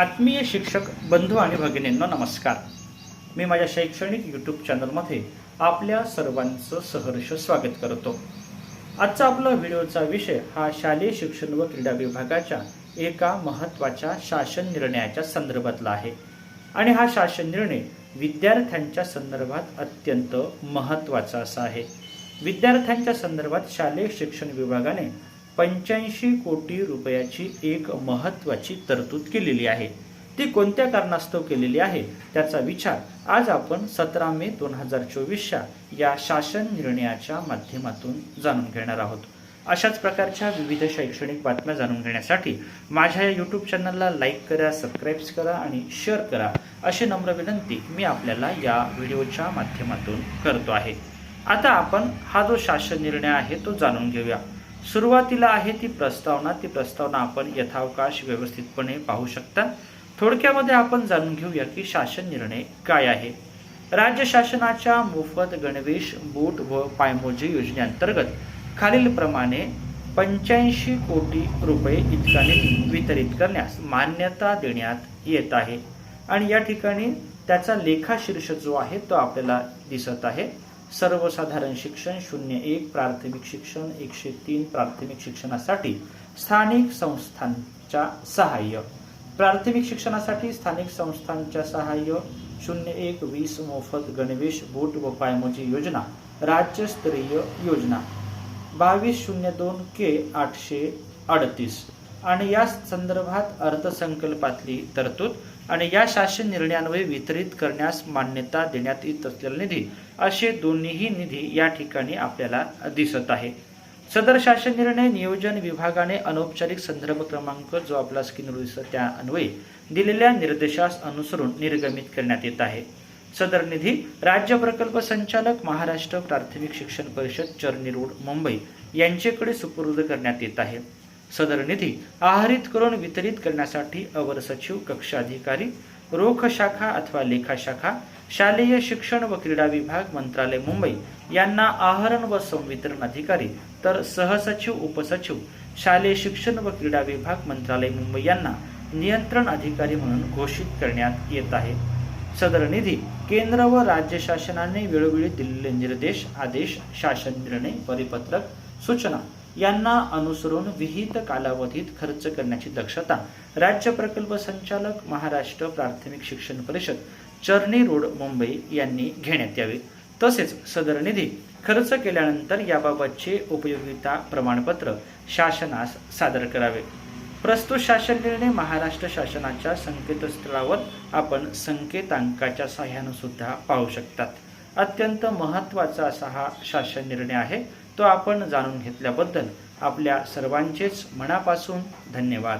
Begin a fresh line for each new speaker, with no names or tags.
आत्मीय शिक्षक बंधू आणि भगिनींना नमस्कार. मी माझ्या शैक्षणिक यूट्यूब चॅनलमध्ये आपल्या सर्वांचं सहर्ष स्वागत करतो. आजचा आपला व्हिडिओचा विषय हा शालेय शिक्षण व क्रीडा विभागाच्या एका महत्त्वाच्या शासन निर्णयाच्या संदर्भातला आहे. आणि हा शासन निर्णय विद्यार्थ्यांच्या संदर्भात अत्यंत महत्त्वाचा असा आहे. विद्यार्थ्यांच्या संदर्भात शालेय शिक्षण विभागाने पंच्याऐंशी कोटी रुपयाची एक महत्त्वाची तरतूद केलेली आहे. ती कोणत्या कारणास्तव केलेली आहे? त्याचा विचार आज आपण सतरा मे दोन हजार चोवीसच्या या शासन निर्णयाच्या माध्यमातून जाणून घेणार आहोत. अशाच प्रकारच्या विविध शैक्षणिक बातम्या जाणून घेण्यासाठी माझ्या या यूट्यूब चॅनलला लाईक करा सबस्क्राईब्स करा आणि शेअर करा अशी नम्र विनंती मी आपल्याला या व्हिडिओच्या माध्यमातून करतो आहे. आता आपण हा जो शासन निर्णय आहे तो जाणून घेऊया. सुरुवातीला आहे ती प्रस्तावना. ती प्रस्तावना आपण यथावकाश व्यवस्थितपणे पाहू शकता. थोडक्यामध्ये आपण जाणून घेऊया की शासन निर्णय काय आहे. राज्य शासनाच्या मोफत गणवेश बूट व पायमोजी योजनेअंतर्गत खालीलप्रमाणे पंच्याऐंशी कोटी रुपये इतका निधी वितरित करण्यास मान्यता देण्यात येत आहे. आणि या ठिकाणी त्याचा लेखाशीर्ष जो आहे तो आपल्याला दिसत आहे. सर्वसाधारण शिक्षण शून्य एक प्राथमिक शिक्षण एकशे तीन प्राथमिक शिक्षणासाठी स्थानिक संस्थांच्या सहाय्य. प्राथमिक शिक्षणासाठी स्थानिक संस्थांच्या सहाय्य शून्य एक वीस मोफत गणवेश बूट व पायमोजी योजना राज्यस्तरीय योजना. बावीस शून्य दोन के आठशे अडतीस. आणि या संदर्भात अर्थसंकल्पातली तरतूद आणि या शासन निर्णयांवर वितरित करण्यास मान्यता देण्यात येत असलेला निधी असे दोन्हीही निधी या ठिकाणी आपल्याला दिसत आहे. सदर शासन निर्णय नियोजन विभागाने अनौपचारिक संदर्भ क्रमांक जो आपला स्क्रीनवर दिसतो त्या अन्वये दिलेल्या निर्देशास अनुसरून निर्गमित करण्यात येत आहे. सदर निधी राज्य प्रकल्प संचालक महाराष्ट्र प्राथमिक शिक्षण परिषद चरणी रोड मुंबई यांच्याकडे सुपूर्द करण्यात येत आहे. सदर निधी आहरित करून वितरित करण्यासाठी अवर सचिव कक्ष अधिकारी रोख शाखा अथवा लेखा शाखा शालेय शिक्षण व क्रीडा विभाग मंत्रालय मुंबई यांना आहरण व संवितरण अधिकारी तर सहसचिव उपसचिव शालेय शिक्षण व क्रीडा विभाग मंत्रालय मुंबई यांना नियंत्रण अधिकारी म्हणून घोषित करण्यात येत आहे. सदर निधी केंद्र व राज्य शासनाने वेळोवेळी दिलेले निर्देश आदेश शासन निर्णय परिपत्रक सूचना यांना अनुसरून विहित कालावधीत खर्च करण्याची दक्षता राज्य प्रकल्प संचालक महाराष्ट्र प्राथमिक शिक्षण परिषद चर्नी रोड मुंबई यांनी घेण्यात यावे. तसेच सदर निधी खर्च केल्यानंतर याबाबतचे उपयोगिता प्रमाणपत्र शासनास सादर करावे. प्रस्तुत शासन निर्णय महाराष्ट्र शासनाच्या संकेतस्थळावर आपण संकेतांकाच्या सहाय्यानं सुद्धा पाहू शकतात. अत्यंत महत्त्वाचा असा हा शासन निर्णय आहे. तो आपण जाणून घेतल्याबद्दल आपल्या सर्वांचेच मनापासून धन्यवाद.